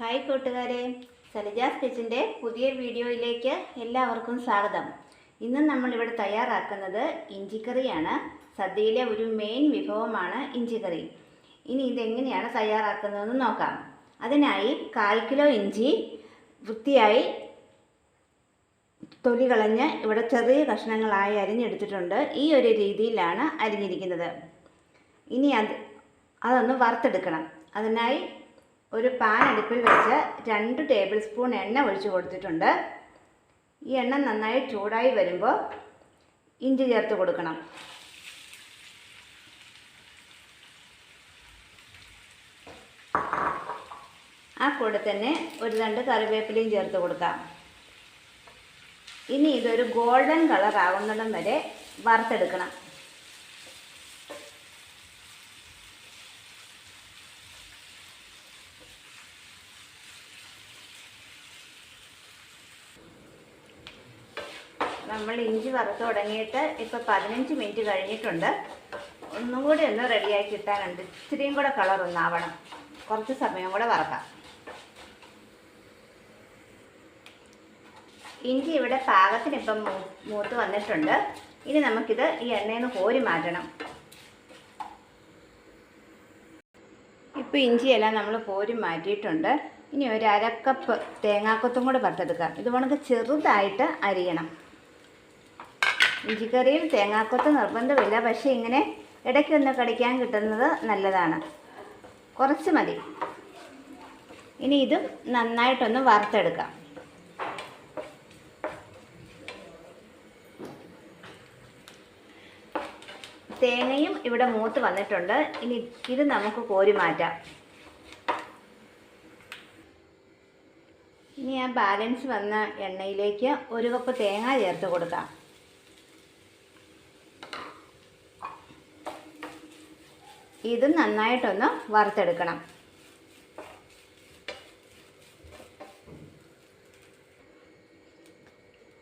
Hi കൂട്ടുകാരെ. സലിജാസ് കിച്ചന്റെ പുതിയ വീഡിയോയിലേക്ക് എല്ലാവർക്കും സ്വാഗതം. ഇന്ന് നമ്മളിവിടെ തയ്യാറാക്കുന്നത് ഇഞ്ചിക്കറിയാണ്. സദ്യയിലെ ഒരു മെയിൻ വിഭവമാണ് ഇഞ്ചിക്കറി. ഇനി ഇതെങ്ങനെയാണ് തയ്യാറാക്കുന്നതെന്ന് നോക്കാം. അതിനായി കാൽ കിലോ ഇഞ്ചി വൃത്തിയായി തൊലി കളഞ്ഞ് ഇവിടെ ചെറിയ കഷ്ണങ്ങളായി അരിഞ്ഞെടുത്തിട്ടുണ്ട്. ഈ ഒരു രീതിയിലാണ് അരിഞ്ഞിരിക്കുന്നത്. ഇനി അത് അതൊന്ന് വറുത്തെടുക്കണം. അതിനായി ഒരു പാൻ അടുപ്പിൽ വെച്ച് രണ്ട് ടേബിൾ സ്പൂൺ എണ്ണ ഒഴിച്ച് കൊടുത്തിട്ടുണ്ട്. ഈ എണ്ണ നന്നായി ചൂടായി വരുമ്പോൾ ഇഞ്ചി ചേർത്ത് കൊടുക്കണം. ആ കൂടെ തന്നെ ഒരു രണ്ട് കറിവേപ്പിലയും ചേർത്ത് കൊടുക്കാം. ഇനി ഇതൊരു ഗോൾഡൻ കളർ ആകുന്നിടം വരെ വറുത്തെടുക്കണം. നമ്മൾ ഇഞ്ചി വറുത്ത് തുടങ്ങിയിട്ട് ഇപ്പോൾ പതിനഞ്ച് മിനിറ്റ് കഴിഞ്ഞിട്ടുണ്ട്. ഒന്നും കൂടി ഒന്ന് റെഡിയാക്കി കിട്ടാനുണ്ട് ഇച്ചിരിയും കൂടെ കളർ ഒന്നാവണം. കുറച്ച് സമയം കൂടെ വറക്കാം. ഇഞ്ചി ഇവിടെ പാകത്തിന് ഇപ്പം മൂത്ത് വന്നിട്ടുണ്ട്. ഇനി നമുക്കിത് ഈ എണ്ണയിൽ നിന്ന് കോരി മാറ്റണം. ഇപ്പോൾ ഇഞ്ചിയെല്ലാം നമ്മൾ കോരി മാറ്റിയിട്ടുണ്ട്. ഇനി ഒരു അരക്കപ്പ് തേങ്ങാക്കൊത്തും കൂടെ വറുത്തെടുക്കാം. ഇത് കണക്ക് ചെറുതായിട്ട് അരിയണം. ഇഞ്ചിക്കറിയിൽ തേങ്ങാക്കൊത്ത് നിർബന്ധമില്ല. പക്ഷേ ഇങ്ങനെ ഇടയ്ക്കൊന്ന് കടിക്കാൻ കിട്ടുന്നത് നല്ലതാണ്. കുറച്ച് മതി. ഇനി ഇതും നന്നായിട്ടൊന്ന് വറുത്തെടുക്കാം. തേങ്ങയും ഇവിടെ മൂത്ത് വന്നിട്ടുണ്ട്. ഇനി ഇത് നമുക്ക് കോരി മാറ്റാം. ഇനി ആ ബാലൻസ് വന്ന എണ്ണയിലേക്ക് ഒരു കപ്പ് തേങ്ങ ചേർത്ത് കൊടുക്കാം. ഇത് നന്നായിട്ടൊന്ന് വറുത്തെടുക്കണം.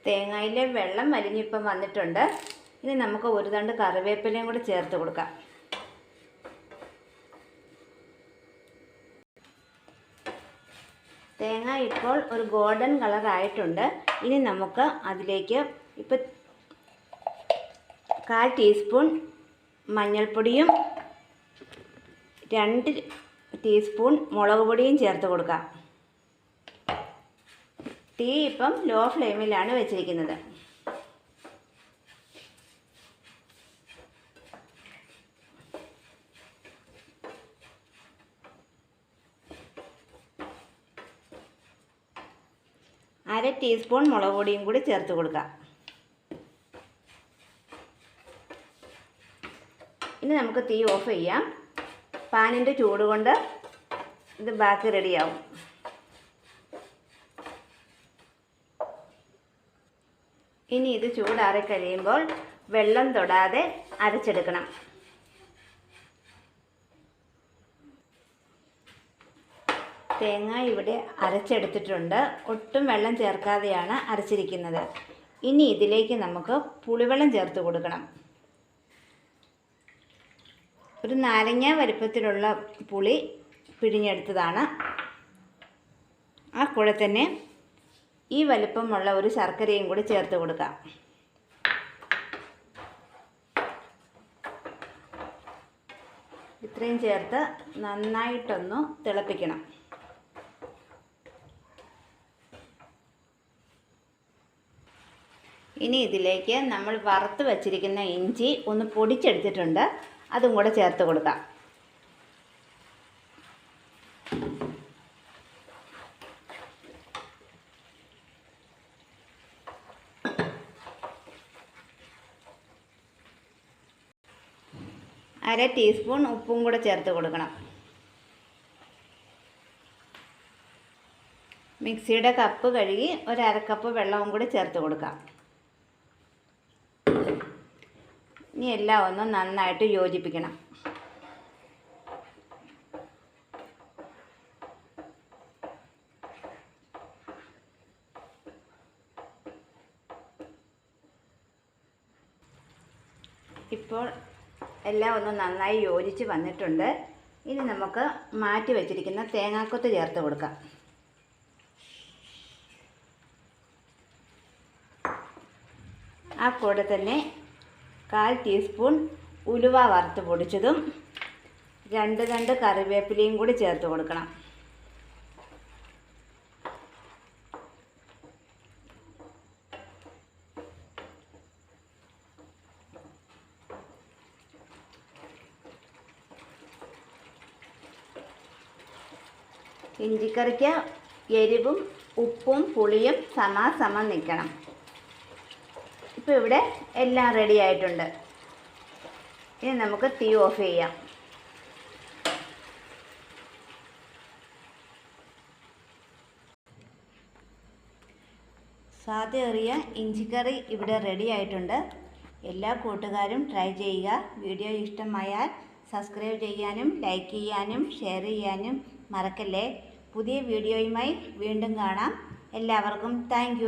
തേങ്ങയിലെ വെള്ളം വലിഞ്ഞിപ്പം വന്നിട്ടുണ്ട്. ഇനി നമുക്ക് ഒരു തണ്ട് കറിവേപ്പിലയും കൂടി ചേർത്ത് കൊടുക്കാം. തേങ്ങ ഇപ്പോൾ ഒരു ഗോൾഡൻ കളർ ആയിട്ടുണ്ട്. ഇനി നമുക്ക് അതിലേക്ക് ഇപ്പം കാൽ ടീസ്പൂൺ മഞ്ഞൾപ്പൊടിയും രണ്ട് ടീസ്പൂൺ മുളക് പൊടിയും ചേർത്ത് കൊടുക്കാം. തീ ഇപ്പം ലോ ഫ്ലെയിമിലാണ് വെച്ചിരിക്കുന്നത്. അര ടീസ്പൂൺ മുളക് പൊടിയും കൂടി ചേർത്ത് കൊടുക്കാം. ഇനി നമുക്ക് തീ ഓഫ് ചെയ്യാം. പാനിന്റെ ചൂട് കൊണ്ട് ഇത് ബാക്കി റെഡിയാവും ഇനി ഇത് ചൂടാറി കഴിയുമ്പോൾ വെള്ളം തൊടാതെ അരച്ചെടുക്കണം. തേങ്ങ ഇവിടെ അരച്ചെടുത്തിട്ടുണ്ട്. ഒട്ടും വെള്ളം ചേർക്കാതെയാണ് അരച്ചിരിക്കുന്നത്. ഇനി ഇതിലേക്ക് നമുക്ക് പുളിവെള്ളം ചേർത്ത് കൊടുക്കണം. ഒരു നാരങ്ങ വലുപ്പത്തിലുള്ള പുളി പിഴിഞ്ഞെടുത്തതാണ്. ആ കൂടെ തന്നെ ഈ വലുപ്പമുള്ള ഒരു ശർക്കരയും കൂടി ചേർത്ത് കൊടുക്കാം. ഇത്രയും ചേർത്ത് നന്നായിട്ടൊന്ന് തിളപ്പിക്കണം. ഇനി ഇതിലേക്ക് നമ്മൾ വറുത്ത് വച്ചിരിക്കുന്ന ഇഞ്ചി ഒന്ന് പൊടിച്ചെടുത്തിട്ടുണ്ട്. അതും കൂടെ ചേർത്ത് കൊടുക്കാം. അര ടീസ്പൂൺ ഉപ്പും കൂടെ ചേർത്ത് കൊടുക്കണം. മിക്സിയുടെ കപ്പ് കഴുകി ഒരു അരക്കപ്പ് വെള്ളവും കൂടി ചേർത്ത് കൊടുക്കാം. ഇനി എല്ലാം ഒന്ന് നന്നായിട്ട് യോജിപ്പിക്കണം. ഇപ്പോൾ എല്ലാം ഒന്ന് നന്നായി യോജിച്ച് വന്നിട്ടുണ്ട്. ഇനി നമുക്ക് മാറ്റി വെച്ചിരിക്കുന്ന തേങ്ങാക്കൊത്ത് ചേർത്ത് കൊടുക്കാം. ആ കൂടെ തന്നെ കാൽ ടീസ്പൂൺ ഉലുവ വറുത്ത് പൊടിച്ചതും രണ്ട് രണ്ട് കറിവേപ്പിലയും കൂടി ചേർത്ത് കൊടുക്കണം. ഇഞ്ചിക്കറിക്ക് എരിവും ഉപ്പും പുളിയും സമാസമം നിൽക്കണം. ഇപ്പോൾ ഇവിടെ എല്ലാം റെഡി ആയിട്ടുണ്ട്. ഇനി നമുക്ക് തീ ഓഫ് ചെയ്യാം. സ്വാദേറിയ ഇഞ്ചിക്കറി ഇവിടെ റെഡി ആയിട്ടുണ്ട്. എല്ലാ കൂട്ടുകാരും ട്രൈ ചെയ്യുക. വീഡിയോ ഇഷ്ടമായാൽ സബ്സ്ക്രൈബ് ചെയ്യാനും ലൈക്ക് ചെയ്യാനും ഷെയർ ചെയ്യാനും മറക്കല്ലേ. പുതിയ വീഡിയോയുമായി വീണ്ടും കാണാം. എല്ലാവർക്കും താങ്ക്